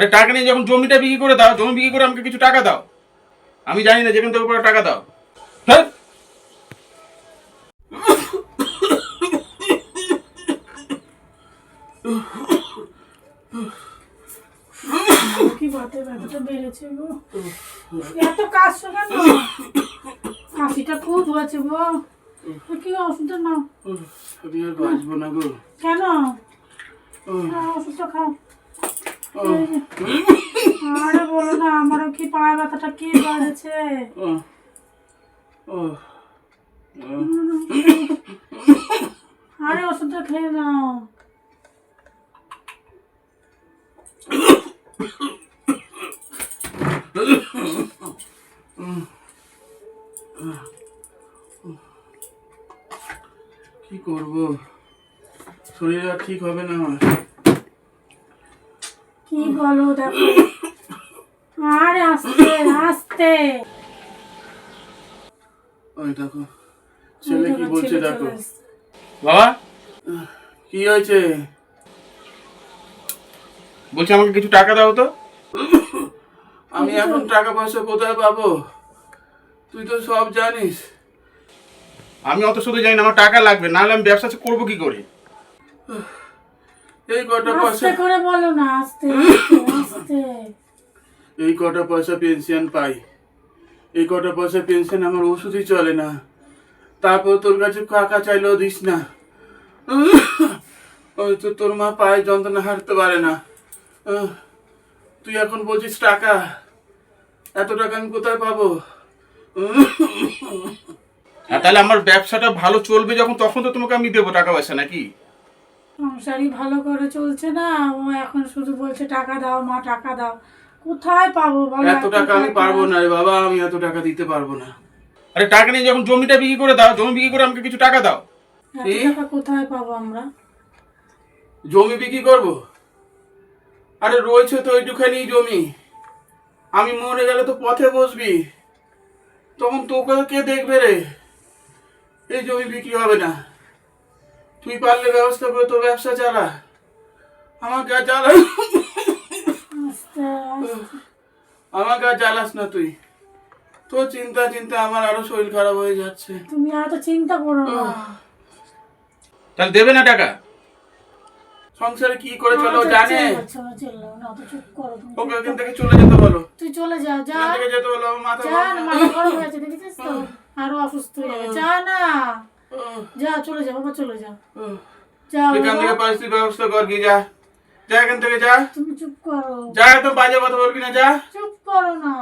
আরে টাকা নিয়ে যখন জমিটা বিক্রি করে দাও জমি বিক্রি করে আমাকে কিছু টাকা দাও। আমি জানি না যেখান থেকে করে টাকা দাও। হ্যাঁ? কি ব্যথাটা বেড়েছে গো? এত কাশছো কেন? কাশিটা খুব হয়েছে গো। কি ওষুধটা নাও। আমি আর বাঁচবো না গো। কেন? ওষুধটা খাও। আরে বলো না আমারও কি পায়ে ব্যথাটা কি বাড়েছে। আরে ওষুধটা খেয়ে নাও। কি করব? শরীর আর ঠিক হবে না আমার। কি বলো দেখো? আরে আস্তে আস্তে। ওই দেখো ছেলে কি বলছে দেখো। বাবা? কি হয়েছে? বলছি আমাকে কিছু টাকা দাও তো। আমি এখন টাকা পয়সা কোথায় পাবো? তুই তো সব জানিস। আমি অত শুধু জানি না আমার টাকা লাগবে নাহলে আমি ব্যবসা করব কি করে? এই কটা পয়সা করে বলো না আস্তে আস্তে, এই কটা পয়সা পেনশন পাই। এই কটা পয়সা পেনশন আমার ওষুধই চলে না। তারপর তোর কাছে কাকা চাইলেও দিস না। ওই তো তোর মা পায়ে যন্ত্রণা হাঁটতে পারে না। তুই এখন বলছিস টাকা। এত টাকা আমি কোথায় পাবো? হ্যাঁ তাহলে আমার ব্যবসাটা ভালো চলবে যখন তখন তো তোমাকে আমি দেবো টাকা পয়সা নাকি? সংসারই ভালো করে চলছে না। ও এখন শুধু বলছে টাকা দাও মা টাকা দাও। কোথায় পাবো বলো? এত টাকা আমি পারব না রে বাবা আমি এত টাকা দিতে পারব না। আরে টাকা নিয়ে যখন জমিটা বিক্রি করে দাও জমি বিক্রি করে আমাকে কিছু টাকা দাও। এত? টাকা কোথায় পাবো আমরা? জমি বিক্রি করব? আরে রয়েছে তো ওইটুখানি জমি। আমি মরে গেলে তো পথে বসবি। তখন তোকে কে দেখবে রে? এই জমি বিক্রি হবে না। তুই পারলে ব্যবস্থা করে তোর ব্যবসা চালা। আমাকে আর জ্বালা আস্তে। আমাকে আর জ্বালাস না তুই। তোর চিন্তা চিন্তা আমার আরও শরীর খারাপ হয়ে যাচ্ছে। তুমি এত চিন্তা করো না। তাহলে দেবে না টাকা? সংসারে কি করে চলো জানে? চলো, চলো, না তো চুপ করো ওকে ওখান থেকে চলে যেতে বলো। তুই চলে যা যা। থেকে যেতে বলো মাথা যা গরম। মাথা গরম হয়েছে দেখেছিস তো? আরও অসুস্থ হয়ে যাবে। যা না। যা চলে যা বাবা চলে যা। যা এখান থেকে বাবা। ব্যবস্থা কর কি যা। যা এখান থেকে যা। তুমি চুপ করো। যা তো বাজে কথা বলবি না যা। চুপ করো না।